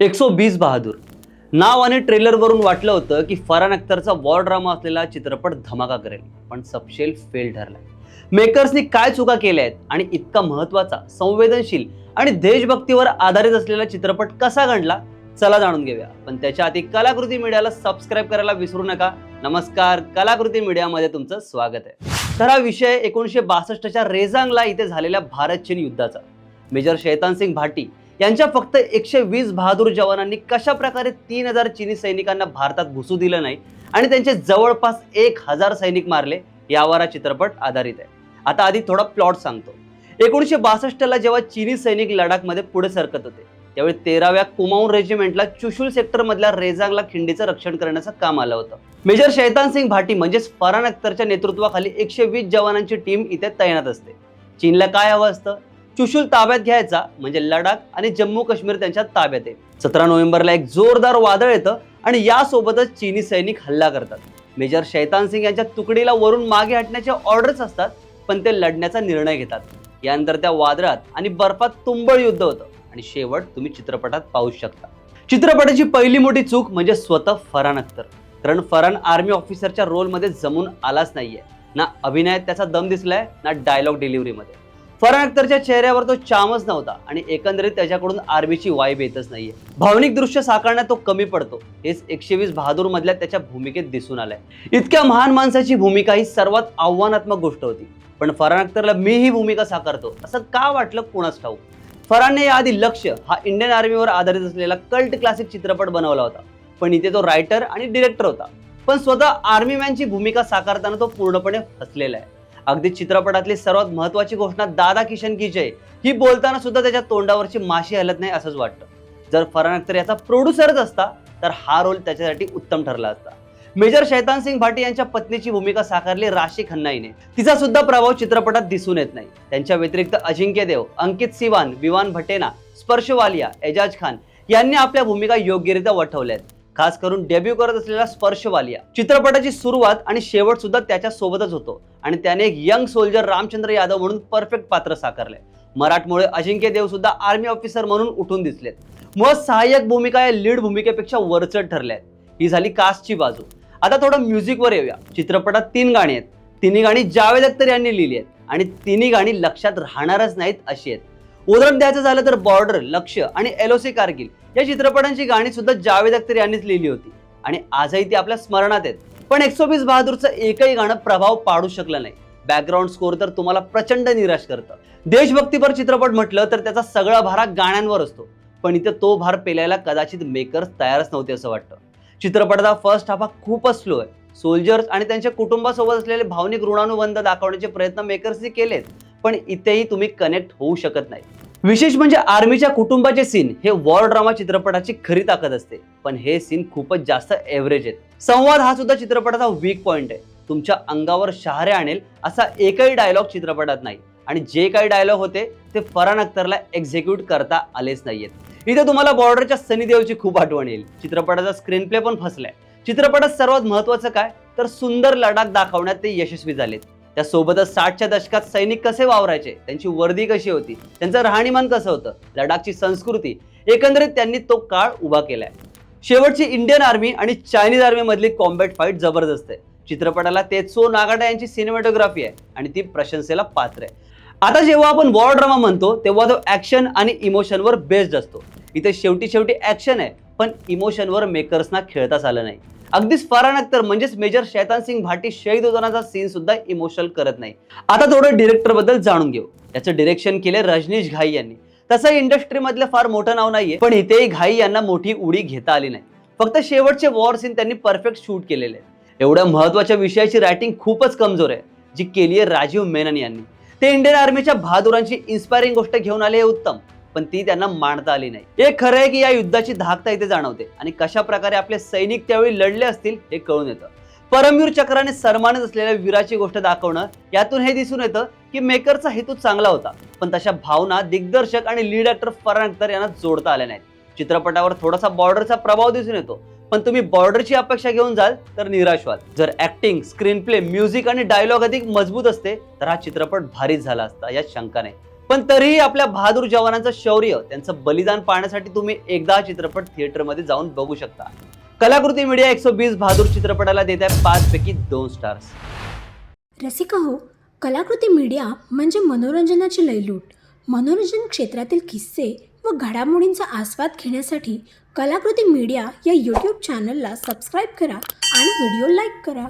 एकशे बीस बहादूर. नाव आणि ट्रेलरवरून वाटलं होतं की फरान अख्तरचा वॉर ड्रामा असलेला चित्रपट धमाका करेल पण सपशेल फेल ठरला. मेकर्सनी काय चुका केल्या आहेत आणि इतका महत्त्वाचा संवेदनशील आणि देशभक्तीवर आधारित असलेला चित्रपट कसा घडला चला जाणून घेऊया. पण त्याच्या आधी कलाकृती मीडियाला सबस्क्राईब करायला विसरू नका. नमस्कार कलाकृती मीडियामध्ये तुमचं स्वागत आहे. तर हा विषय एकोणीसशे बासष्टच्या रेझांगला इथे झालेल्या भारत चीन युद्धाचा. मेजर शैतान सिंग भाटी यांच्या फक्त एकशे वीस बहादूर जवानांनी कशा प्रकारे तीन हजार चीनी सैनिकांना भारतात घुसू दिलं नाही आणि त्यांचे जवळपास एक हजार सैनिक मारले यावर हा चित्रपट आधारित आहे. आता आधी थोडा प्लॉट सांगतो. एकोणीसशे बासष्टला जेव्हा चीनी सैनिक लडाखमध्ये पुढे सरकत होते त्यावेळी तेराव्या कुमाऊन रेजिमेंटला चुशुल सेक्टरमधल्या रेजांगला खिंडीचं रक्षण करण्याचं काम आलं होतं. मेजर शैतान सिंग भाटी म्हणजेच फरान अख्तरच्या नेतृत्वाखाली एकशे वीस जवानांची टीम इथे तैनात असते. चीनला काय हवं असतं? चुशूल ताब्यात घ्यायचा म्हणजे लडाख आणि जम्मू काश्मीर त्यांच्या ताब्यात आहे. सतरा नोव्हेंबरला एक जोरदार वादळ येतं आणि यासोबतच चीनी सैनिक हल्ला करतात. मेजर शैतान सिंग यांच्या तुकडीला वरून मागे हटण्याचे ऑर्डर्स असतात पण ते लढण्याचा निर्णय घेतात. यानंतर त्या वादळात आणि बर्फात तुंबळ युद्ध होतं आणि शेवट तुम्ही चित्रपटात पाहू शकता. चित्रपटाची पहिली मोठी चूक म्हणजे स्वतः फरान अख्तर. कारण फरान आर्मी ऑफिसरच्या रोलमध्ये जमून आलाच नाहीये. ना अभिनयात त्याचा दम दिसलाय ना डायलॉग डिलिव्हरीमध्ये. फरहान अख्तरच्या चेहऱ्यावर तो चामच नव्हता आणि एकंदरीत त्याच्याकडून आर्मीची वाईब येतच नाहीये. भावनिक दृश्य साकारण्यात तो कमी पडतो. हेच एकशे वीस बहादूर मधल्या त्याच्या भूमिकेत दिसून आलंय. इतक्या महान माणसाची भूमिका ही सर्वात आव्हानात्मक गोष्ट होती. पण फरहान अख्तरला मी ही भूमिका साकारतो असं का वाटलं कोणाच ठाऊ फरानने याआधी लक्ष हा इंडियन आर्मीवर आधारित असलेला कल्ट क्लासिक चित्रपट बनवला होता. पण इथे तो रायटर आणि डिरेक्टर होता. पण स्वतः आर्मी मॅनची भूमिका साकारताना तो पूर्णपणे फसलेला आहे. अगदी चित्रपटातली सर्वात महत्वाची घोषणा दादा किशन की जय ही बोलताना सुद्धा त्याच्या तोंडावरची माशी हलत नाही असंच वाटतं. जर फरान अख्तर याचा प्रोड्युसरच असता तर हा रोल त्याच्यासाठी उत्तम ठरला असता. मेजर शैतान सिंग भाटी यांच्या पत्नीची भूमिका साकारली राशी खन्ना हिने तिचा सुद्धा प्रभाव चित्रपटात दिसून येत नाही. त्यांच्या व्यतिरिक्त अजिंक्य देव अंकित सिवान विवान भटेना स्पर्श वालिया एजाज खान यांनी आपल्या भूमिका योग्यरित्या वठवल्या आहेत. खास करून डेब्यू करत असलेला स्पर्श वालिया चित्रपटाची सुरुवात आणि शेवट सुद्धा त्याच्या सोबतच होतो. आणि त्याने एक यंग सोल्जर रामचंद्र यादव म्हणून परफेक्ट पात्र साकारले. मराठमोळे अजिंक्य देव सुद्धा आर्मी ऑफिसर म्हणून उठून दिसलेत. मुळात सहाय्यक भूमिका या लीड भूमिकेपेक्षा वरचढ ठरल्या आहेत ही झाली कास्टची बाजू. आता थोडं म्युझिकवर येऊया. चित्रपटात तीन गाणी आहेत. तिन्ही गाणी जावेद अख्तर यांनी लिहिली आहेत. आणि तिन्ही गाणी लक्षात राहणारच नाहीत अशी आहेत. उदाहरण द्यायचं झालं तर बॉर्डर लक्ष आणि एलओसी कारगिल. या चित्रपटांची गाणी सुद्धा जावेद अख्तर यांनीच लिहिली होती. आणि आजही ती आपल्या स्मरणात आहेत. पण एकशे वीस बहादूरचं एकही गाणं प्रभाव पाडू शकलं नाही. बॅकग्राऊंड स्कोर तर तुम्हाला प्रचंड निराश करतं. देशभक्तीपर चित्रपट म्हटलं तर त्याचा सगळा भार हा गाण्यांवर असतो. पण इथं तो भार पेलायला कदाचित मेकर्स तयारच नव्हते असं वाटतं. चित्रपटाचा फर्स्ट हाफ हा खूपच स्लो आहे. सोल्जर्स आणि त्यांच्या कुटुंबासोबत असलेले भावनिक ऋणानुबंध दाखवण्याचे प्रयत्न मेकर्सनी केलेत. पण इथेही तुम्ही कनेक्ट होऊ शकत नाही. विशेष म्हणजे आर्मीच्या कुटुंबाचे सीन हे वॉर ड्रामा चित्रपटाची खरी ताकद असते. पण हे सीन खूपच जास्त एव्हरेज आहेत. संवाद हा सुद्धा चित्रपटाचा वीक पॉइंट आहे. तुमच्या अंगावर शहारे आणेल असा एकही डायलॉग चित्रपटात नाही. आणि जे काही डायलॉग होते ते फरान अख्तरला एक्झिक्यूट करता आलेच नाहीयेत. इथे तुम्हाला बॉर्डरच्या सनी देवची खूप आठवण येईल. चित्रपटाचा स्क्रीन प्ले पण फसलाय. चित्रपटात सर्वात महत्वाचं काय? तर सुंदर लडाख दाखवण्यात ते यशस्वी झालेत. त्यासोबतच साठच्या दशकात सैनिक कसे वावरायचे त्यांची वर्दी कशी होती त्यांचं राहणीमान कसं होतं लडाखची संस्कृती एकंदरीत त्यांनी तो काळ उभा केलाय. शेवटची इंडियन आर्मी आणि चायनीज आर्मी मधली कॉम्बॅट फाईट जबरदस्त आहे. चित्रपटाला तेत्सो नागाडा यांची सिनेमॅटोग्राफी आहे आणि ती प्रशंसेला पात्र आहे. आता जेव्हा आपण वॉर ड्रामा म्हणतो तेव्हा तो ऍक्शन आणि इमोशनवर बेस्ड असतो. इथे शेवटी शेवटी ऍक्शन आहे पण इमोशनवर मेकर्सना खेळताच आलं नाही. अगदीच फरान अख्तर म्हणजेच मेजर शैतान सिंग भाटी शहीद होतानाचा सीन सुद्धा इमोशनल करत नाही. आता थोडं डिरेक्टरबद्दल जाणून घेऊ. याचं डिरेक्शन केले रजनीश घाई यांनी. तसं इंडस्ट्रीमधलं फार मोठं नाव नाहीये पण इथेही घाई यांना मोठी उडी घेता आली नाही. फक्त शेवटचे वॉर सीन त्यांनी परफेक्ट शूट केलेले एवढ्या महत्त्वाच्या विषयाची रायटिंग खूपच कमजोर आहे जी केली आहे राजीव मेनन यांनी. ते इंडियन आर्मीच्या बहादुरांची इन्स्पायरिंग गोष्ट घेऊन आले हे उत्तम. पण ती त्यांना मांडता आली नाही. हे खरं आहे की या युद्धाची धाकता इथे जाणवते आणि कशा प्रकारे आपले सैनिक त्यावेळी लढले असतील हे कळून येतं. परमवीर चक्राने सन्मानित असलेल्या वीराची गोष्ट दाखवणं यातून हे दिसून येतं की मेकरचा हेतू चांगला होता पण तशा भावना दिग्दर्शक आणि लीड ऍक्टर फरान अख्तर यांना जोडता आल्या नाहीत. चित्रपटावर थोडासा बॉर्डरचा प्रभाव दिसून येतो पण तुम्ही बॉर्डरची अपेक्षा घेऊन जाल तर निराश व्हाल. जर ऍक्टिंग स्क्रीन प्ले म्युझिक आणि डायलॉग अधिक मजबूत असते तर हा चित्रपट भारीच झाला असता यात शंका नाही. पण तरीही आपल्या बहादूर जवानांचं शौर्य त्यांचं बलिदान पाहण्यासाठी तुम्ही एकदा हा चित्रपट थिएटरमध्ये जाऊन बघू शकता. कलाकृती मीडिया एकशे बीस बहादूर चित्रपटाला देत आहे पाच पैकी दोन स्टार्स. रसिका हो कलाकृती मीडिया म्हणजे मनोरंजनाची लयलूट. मनोरंजन क्षेत्रातील किस्से व घडामोडींचा आस्वाद घेण्यासाठी कलाकृती मीडिया या यूट्यूब चॅनलला सबस्क्राईब करा आणि व्हिडिओ लाईक करा.